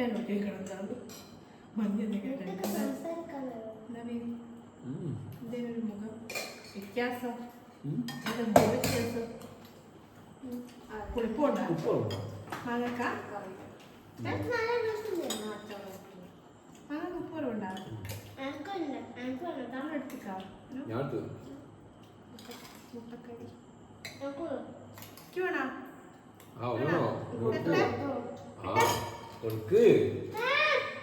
ഇത് മുട്ടേനൊക്കെ കിടന്നത് മഞ്ഞ കിടക്കുന്നത് എന്താ പേര് ഉം. ഇതിനൊരു മുഖം? വ്യത്യാസം? വ്യത്യാസം? പുളിപ്പുണ്ടോ ഉപ്പോ? മാങ്ങക്ക? മാങ്ങ ഉപ്പ് ഉണ്ടാകും എടുത്തിക്കാ? എനിക്ക് വേണോ? ആ? കൊടുക്ക്. ആ, കൊടുക്ക്.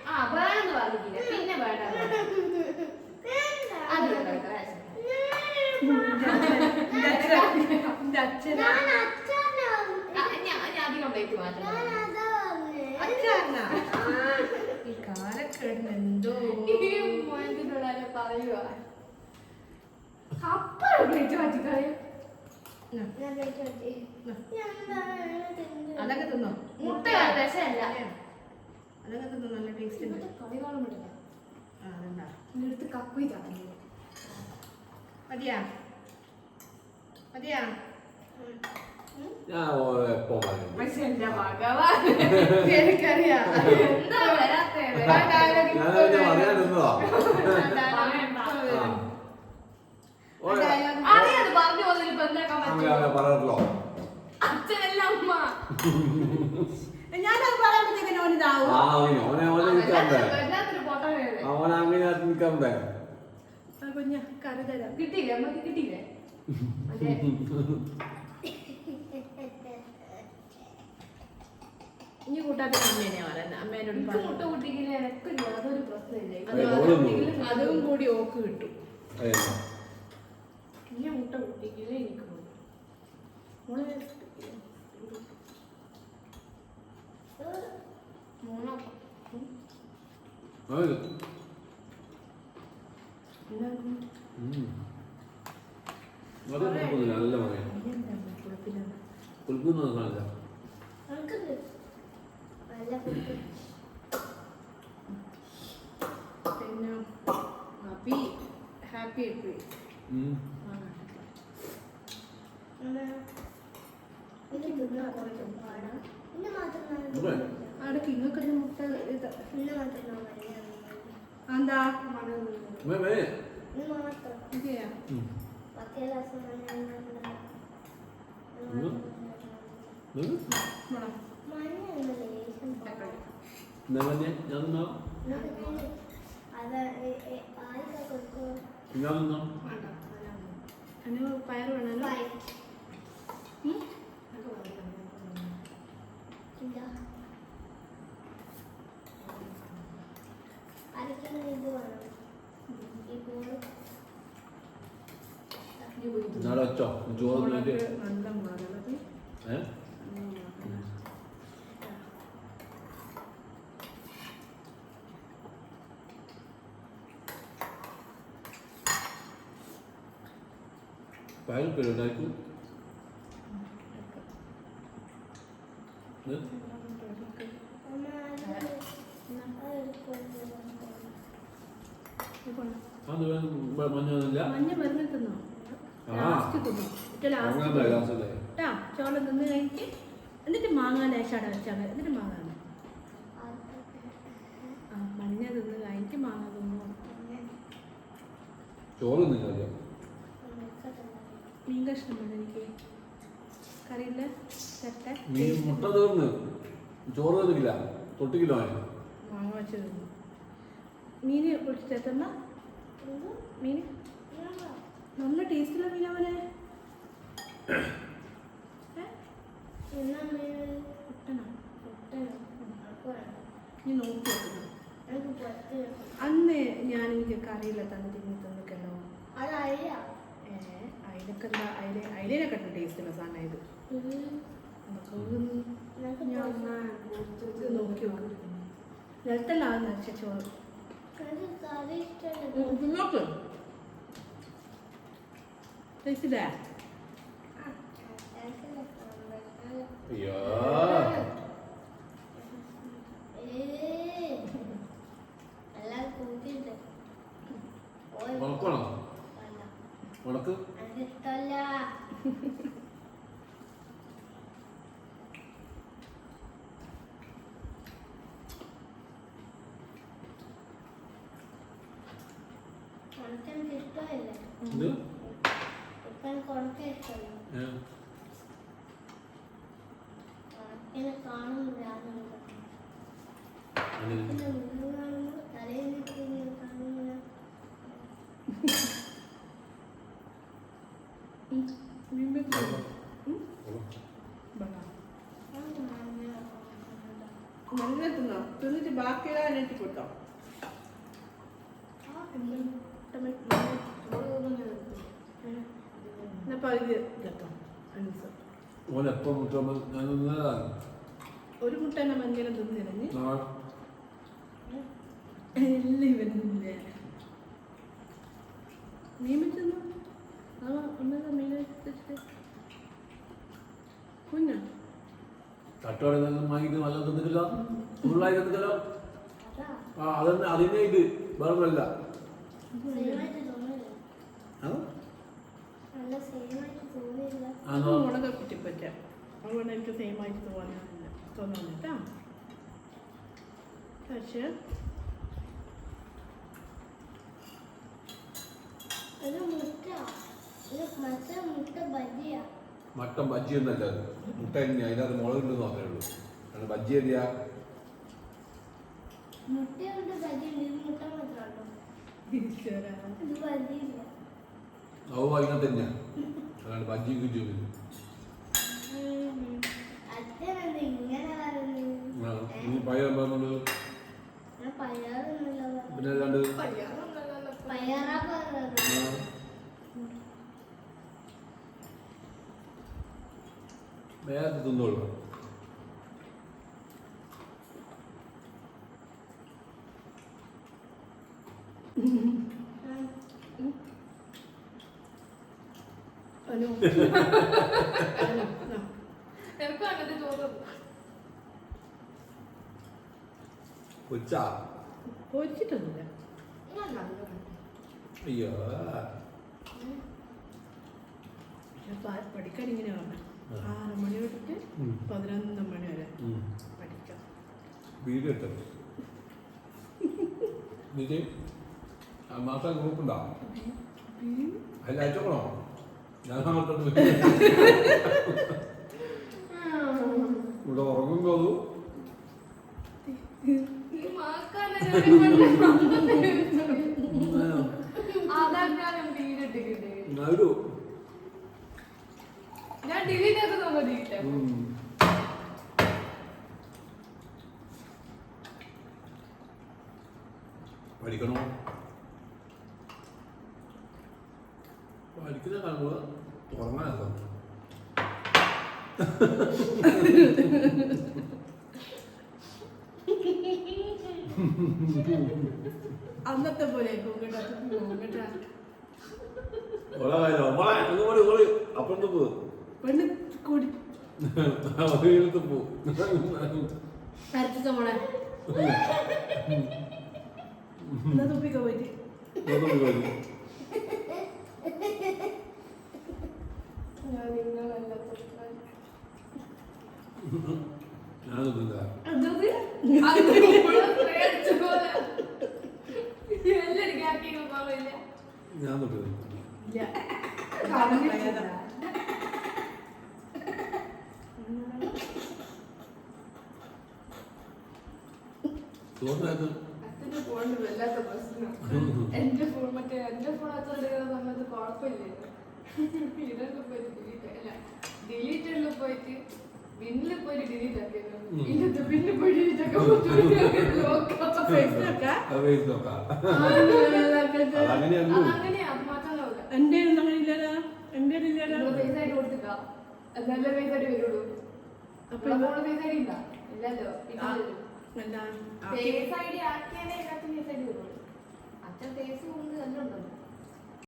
ആ വേണമെന്ന് പറഞ്ഞില്ല പിന്നെ വേണ്ട എന്തോ പറയുക അപ്പഴ പ്ലേറ്റ് മാറ്റിക്കളയും. അതൊക്കെ തിന്നോ? മുട്ട രസമല്ല. അതൊക്കെ നല്ല ടേസ്റ്റ് ഉണ്ട്. കളി കാണാൻ പറ്റില്ല. ആ അതുണ്ടാ എടുത്ത് കക്കുയി ചാടുന്നു മതിയാ? മതിയാ? ഞാൻ എപ്പോ. പക്ഷെ എന്റെ ഭഗവാൻ എനിക്കറിയാം. എന്താ വരാത്തേ. അറിയാതെ പറഞ്ഞു പോകുന്നതിൽ എന്താക്കാൻ പറ്റില്ല. അച്ഛനല്ല അമ്മ. ആ, അവന് ഓനെ പൊട്ടനെ അവൻ അങ്ങനെ തരാം. കിട്ടിയില്ലേ? അമ്മയ്ക്ക് കിട്ടിയില്ലേ? ഇനി കൂട്ടാത്ത അമ്മേനെ പറയുന്നത് അമ്മേനോട് എനിക്ക് മുട്ട. കുട്ടിക്കില്ല എനക്കില്ല. അതൊരു പ്രശ്നമില്ലേ? അതും കൂടി ഓക്ക് കിട്ടും. ഇനി മുട്ട കുട്ടിക്കില്ല എനിക്ക്. മോളെ ഉം. അത് കുഴപ്പമൊന്നുമില്ല, നല്ല മകൻ എന്താ കുഴപ്പമില്ല കുളിക്കുന്നത് കാണില്ല പിന്നെ ഹാപ്പി ഹാപ്പി ആയിപ്പോയി ഉം. അവിടെ കിങ്ങൊക്കെ മുട്ട ഇത്. ഉം. മോളെ എന്താ ഞാൻ തിന്നോ? വേണ്ട. അതിന് പയർ വേണമല്ലോ? നാളെ വെച്ചോ ചോറ് തിന്നിട്ട് മോളൊക്കെ നല്ല മാറുള്ളത് ഏ? പയൽ അത് അത് മഞ്ഞൊന്നുമില്ല മഞ്ഞ മരുന്ന് തിന്നോ. ലാസ്റ്റ് കേട്ടാ ചോളം തിന്ന് കഴിഞ്ഞിട്ട് എന്നിട്ട് മാങ്ങ ലേശാടെ വെച്ചാൽ എന്നിട്ട് മാങ്ങ. ആ മഞ്ഞ തിന്ന് കഴിഞ്ഞിട്ട് മാങ്ങ തിന്നു ചോറ് മീൻ കഷ്ണമാണ് എനിക്ക്. കറിയില്ല? തട്ടെ മീൻ മുട്ട തീർന്ന്. ചോറ് തിന്നില്ല തൊട്ടിക്കില്ല മാങ്ങ വെച്ച് തിന്നു. മീൻ പൊളിച്ചിട്ട് എത്തണ്ട മീൻ? നല്ല ടേസ്റ്റുള്ള മീനാ എന്നാ മീൻ കുട്ടനാ പൊട്ടനോ? അപ്പൊ വേണ്ട. നീ നോക്കി വെക്കണം അന്ന് ഞാൻ എനിക്ക് കറിയില്ല തന്നെ തിന്നി തന്നിക്കല്ലോ അയിലൊക്കെ എന്താ? അതിലെ അതിലേനൊക്കെ ടേസ്റ്റുള്ള സാധനം ഇത്. നോക്കി നോക്കി നിലത്തല്ല ആ നോക്ക് ടേസ്റ്റില്ലേ അയ്യോ ഉണക്കണോ. ഉണക്ക് ഇഷ്ടമല്ല ഉണക്ക എനിക്ക് ഇഷ്ടമില്ല ഇത് ഇപ്പൊ എനിക്ക് ഉണക്ക ഇഷ്ടമല്ല ഏ, ഉണക്കിനെ കാണുന്നില്ല അങ്ങനെ. പിന്നെ മുഴുവൻ കാണുമ്പോൾ തലയിൽ നിൽക്കുന്ന കാണുന്നില്ല നല്ല തിന്നോ തിന്നിട്ട് ബാക്കിയുള്ള അനേറ്റ് കേട്ടോ എപ്പം മുട്ടുമ്പോ ഞാൻ ഒരു മുട്ട എന്നെ നാളെ എല്ലാം ഇവൻ തിന്നില്ല മീൻ വെച്ചെന്നോ? ആ ഒന്നര മീൻ വെച്ചിട്ട്. കുഞ്ഞാ? തട്ടോടെ നിന്ന് വാങ്ങിയിട്ട് നല്ല തിന്നിട്ടില്ല? ഫുള്ളായി തിന്നിട്ടില്ല ആ അതന്നെ അതിനെ ഇത്. വേറൊന്നുമല്ല. മുളക് കുറ്റിപ്പറ്റ അതുകൊണ്ട് എനിക്ക് സെയിം ആയിട്ട് തോന്നാനില്ല. തോന്നുന്നില്ല പക്ഷേ മട്ടൻ ബജ്ജി ഒന്നല്ല അത് മുട്ട തന്നെ അതിനകത്ത് മുളകുണ്ടെന്ന് മാത്രമേ ഉള്ളൂ. കാരണം ബജ്ജി ഇത് മുട്ട അവ അതിനകത്ത് തന്നെയാ. അതാണ് ബജി കിട്ടി ഇനി പയ്യ പറഞ്ഞത്. പിന്നെ ആ, വേറെ തിന്നോളൂ അനു. എനിക്കും അങ്ങനത്തെ ചോറ് കൊച്ചാ? പൊരിച്ചിട്ടൊന്നുമില്ല. അയ്യോ. പഠിക്കാൻ ഇങ്ങനെ ആ. ആറ് മണി തൊട്ടിട്ട് പതിനൊന്ന് മണി വരെ. പഠിക്കാം. വീഡിയോ ഇട്ടത് എന്നിട്ട് ഗ്രൂപ്പ് മാസം ഗ്രൂപ്പുണ്ടോ അതിൽ അയച്ചോളോ ഞാൻ ഇവിടെ ഈ മാക്കാനെ ഞാൻ ഡിലീറ്റ്. പഠിക്കണോ? പഠിക്കുന്ന കാണുമ്പോൾ ഉറങ്ങാനല്ലോ അന്നത്തെ പോലെ അപ്പുറത്ത് പോ പെണ്ണ് കൂടി പോ അരച്ചിച്ച മോളെ എന്നാ തുപ്പിക്ക പോയിട്ട് നോക്കുന്നു പോയി. ഞാൻ നിങ്ങളല്ല ഞാൻ നോക്കുന്നില്ല എല്ലാരും ആക്കി നോക്കാറില്ല ഞാൻ നോക്കുന്നില്ല ഇല്ല കളയാതെ. തോന്നുന്നത് അച്ഛന്റെ ഫോണിന് വല്ലാത്ത പ്രശ്നം. എന്റെ ഫോൺ മറ്റേ എന്റെ ഫോൺ അച്ഛൻ എടുക്കുന്ന സമയത്ത് കോള കുഴപ്പമില്ല ഇതിലൊക്കെ പോയിട്ട് ഡിലീറ്റ് അല്ല ഡിലീറ്റിൽ പോയിട്ട് പിന്നിൽ പോയിട്ട് ഡിലീറ്റ് ആക്കിയത് ഉം. ഇതിന്റെ പിന്നെ പോയി ഡിലീറ്റ് ആക്കാൻ ഇല്ലല്ലോ എന്റെ ഇല്ലല്ലോ നിങ്ങൾ ഫേസ് ആയിട്ട് കൊടുത്തിട്ടാ? എന്നാലേ ഫേസ് ആയിട്ട് വരുള്ളൂ. അപ്പൊ പൈസ ആയിട്ട് ഇല്ല. ഇല്ലല്ലോ. എന്താ ഫേസ് ഐഡി ആക്കിയാലേ എല്ലാത്തിനും ഫേസ് ഐഡി വരുള്ളൂ അച്ഛൻ ഫേസ് കൊണ്ട് തന്നെ ഉണ്ടല്ലോ.